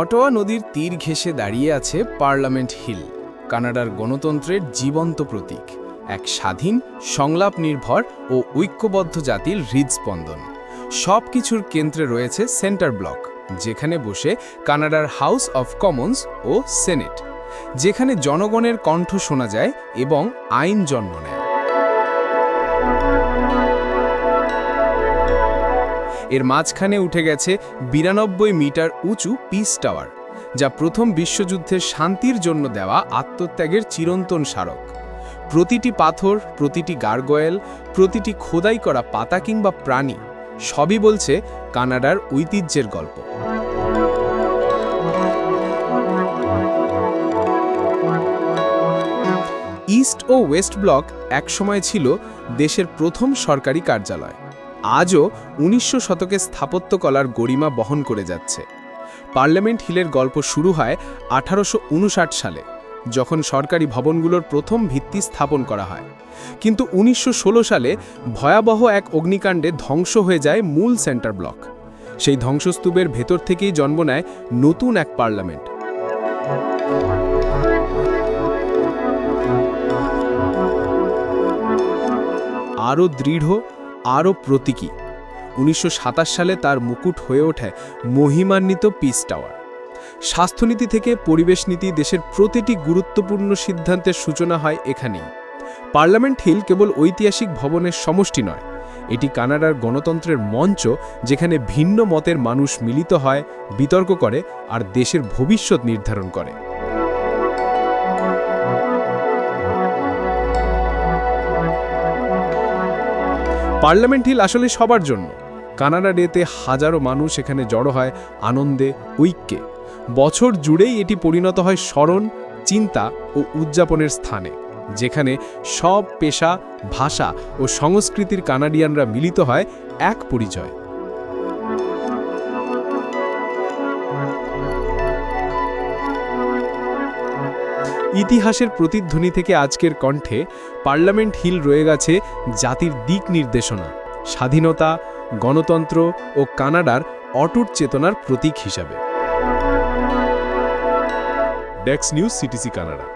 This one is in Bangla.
অটোয়া নদীর তীর ঘেঁষে দাঁড়িয়ে আছে পার্লামেন্ট হিল, কানাডার গণতন্ত্রের জীবন্ত প্রতীক, এক স্বাধীন সংলাপ নির্ভর ও ঐক্যবদ্ধ জাতির হৃদস্পন্দন। সব কিছুর কেন্দ্রে রয়েছে সেন্টার ব্লক, যেখানে বসে কানাডার হাউস অফ কমন্স ও সেনেট, যেখানে জনগণের কণ্ঠ শোনা যায় এবং আইন জন্ম নেয়। এর মাঝখানে উঠে গেছে বিরানব্বই মিটার উঁচু পিস টাওয়ার, যা প্রথম বিশ্বযুদ্ধের শান্তির জন্য দেওয়া আত্মত্যাগের চিরন্তন স্মারক। প্রতিটি পাথর, প্রতিটি গার্গয়েল, প্রতিটি খোদাই করা পাতা কিংবা প্রাণী সবই বলছে কানাডার ঐতিহ্যের গল্প। ইস্ট ও ওয়েস্ট ব্লক একসময় ছিল দেশের প্রথম সরকারি কার্যালয়। আজও উনিশশো শতকে স্থাপত্যকলার গরিমা বহন করে যাচ্ছে। পার্লামেন্ট হিলের গল্প শুরু হয় আঠারোশো উনষাট সালে, যখন সরকারি ভবনগুলোর প্রথম ভিত্তি স্থাপন করা হয়। কিন্তু উনিশশো ষোলো সালে ভয়াবহ এক অগ্নিকাণ্ডে ধ্বংস হয়ে যায় মূল সেন্টার ব্লক। সেই ধ্বংসস্তূপের ভেতর থেকেই জন্ম নেয় নতুন এক পার্লামেন্ট। আরও দৃঢ় আরও প্রতীকী। উনিশশো সাতাশ সালে তার মুকুট হয়ে ওঠে মহিমান্বিত পিস টাওয়ার। স্বাস্থ্যনীতি থেকে পরিবেশ নীতি দেশের প্রতিটি গুরুত্বপূর্ণ সিদ্ধান্তের সূচনা হয় এখানেই। পার্লামেন্ট হিল কেবল ঐতিহাসিক ভবনের সমষ্টি নয়, এটি কানাডার গণতন্ত্রের মঞ্চ যেখানে ভিন্ন মতের মানুষ মিলিত হয়, বিতর্ক করে আর দেশের ভবিষ্যৎ নির্ধারণ করে। পার্লামেন্ট হিল আসলে সবার জন্য। কানাডা ডেতে হাজারো মানুষ এখানে জড়ো হয় আনন্দে, ঐক্যে। বছর জুড়েই এটি পরিণত হয় স্মরণ, চিন্তা ও উদযাপনের স্থানে, যেখানে সব পেশা, ভাষা ও সংস্কৃতির কানাডিয়ানরা মিলিত হয় এক পরিচয়। ইতিহাসের প্রতিধ্বনি থেকে আজকের কণ্ঠে পার্লামেন্ট হিল রয়ে গেছে জাতির দিক নির্দেশনা, স্বাধীনতা, গণতন্ত্র ও কানাডার অটুট চেতনার প্রতীক হিসাবে। ডেক্স নিউজ, সিটিসি কানাডা।